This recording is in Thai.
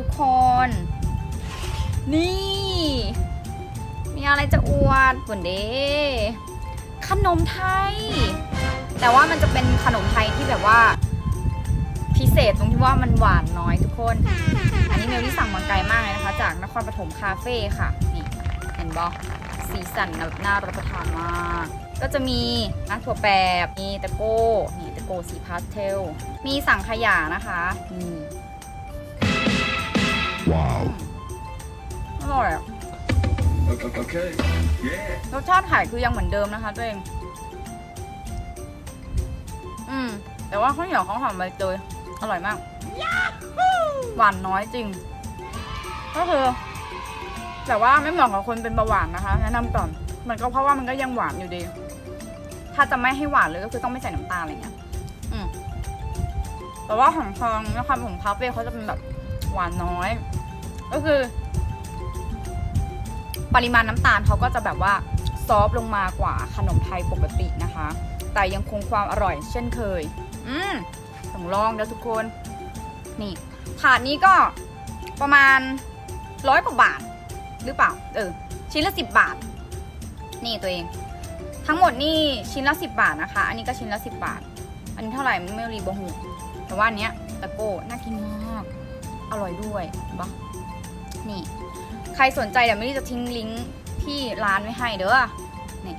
ทุกคน นี่ มีอะไรจะอวดบุ่นเดขนมไทย แต่ว่ามันจะเป็นขนมไทยที่แบบว่า พิเศษตรงที่ว่ามันหวานน้อยทุกคน อันนี้เมลที่สั่งมาไกลมากเลยนะคะ จากนครปฐมคาเฟ่ค่ะ นี่เห็นบอสีสันแบบน่ารับประทานมาก ก็จะมีน้ำถั่วแปบมีตะโก้ นี่ตะโก้สีพาสเทล มีสังขยานะคะ นี่ Wow. อร่อยอะ Okay. Yeah. รสชาติไข่คือยังเหมือนเดิมนะคะตัวเอง อืม แต่ว่าข้าวเหนียวเขาหอมใบเตยอร่อยมาก หวานน้อยจริง ก็คือ แต่ว่าไม่เหมาะกับคนเป็นเบาหวานนะคะแนะนำก่อน มันก็เพราะว่ามันก็ยังหวานอยู่ดี ถ้าจะไม่ให้หวานเลยก็คือต้องไม่ใส่น้ำตาลอะไรเงี้ย อืม แต่ว่าของทองนครผมคาเฟ่เขาจะเป็นแบบ หวานน้อย ก็คือ ปริมาณน้ำตาลเขาก็จะแบบว่าซอฟลงมากว่าขนมไทยปกตินะคะ แต่ยังคงความอร่อยเช่นเคย อืมต้องลองเด้อทุกคน นี่ถาดนี้ก็ประมาณร้อยกว่าบาท หรือเปล่า เออ ชิ้นละสิบบาท นี่ตัวเอง ทั้งหมดนี่ชิ้นละสิบบาทนะคะ อันนี้ก็ชิ้นละสิบบาท อันนี้เท่าไหร่ไม่รีบหูแต่ว่าอันเนี้ยตะโก้น่ากินมาก อร่อยด้วยบะนี่ ใครสนใจเดี๋ยวไม่รีจะทิ้งลิงก์ที่ร้านไว้ให้เด้อนี่